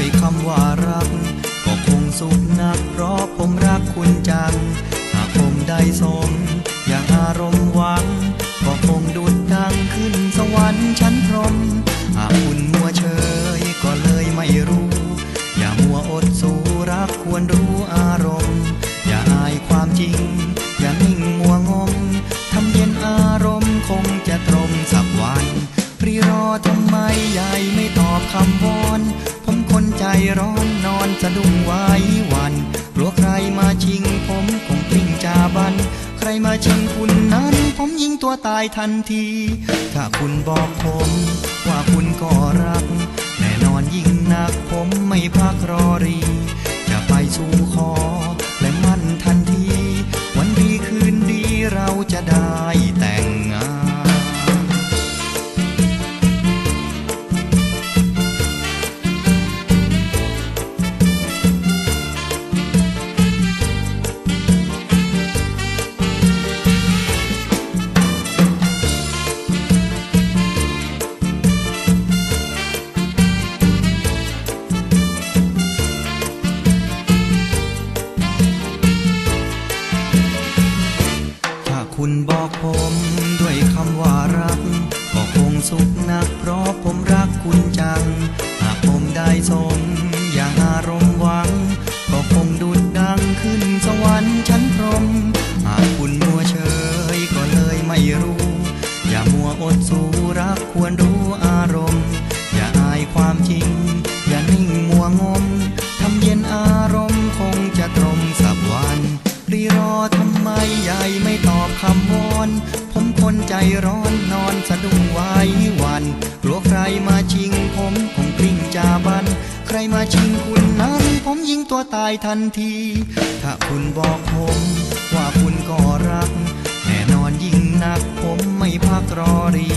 ด้ยคำว่ารัก ก็คงสุขนัก เพราะผมรักคุณจัง หากผมได้สม อย่างอารมณ์หวัง ก็คงดุดดังขึ้นสวรรค์ชั้นพรม หากคุณมัวเฉยก็เลยไม่รู้ อย่ามัวอดสูรักควรรู้ ร้อนนอนสะดุ้งไว้วันกลัวใครมาชิงผมคงกลิ้งจาบัน ใครมาชิงคุณนั้น ผมยิงตัวตายทันที ถ้าคุณบอกผม ว่าคุณก็รัก แน่นอนยิ่งนักผมไม่พักรอรี จะไปสู่ขอ คุณบอกผมด้วยคำว่ารัก ก็คงสุขนัก เพราะผมรักคุณจัง หากผมได้สมอย่างอารมณ์หวัง ก็คงดุดดังขึ้นสวรรค์ชั้นพรม หากคุณมัวเฉยก็เลยไม่รู้ อย่ามัวอดสู้รักควรรู้อารมณ์ อย่าอายความจริง อย่านิ่งมัวงม ร้อนนอนสะดุ้งไว้วัน กลัวใครมาชิงผมคงกลิ้งจาบัน ใครมาชิงคุณนั้น ผมยิงตัวตายทันที ถ้าคุณบอกผม ว่าคุณก็รัก แน่นอนยิ่งนักผมไม่พักรอรี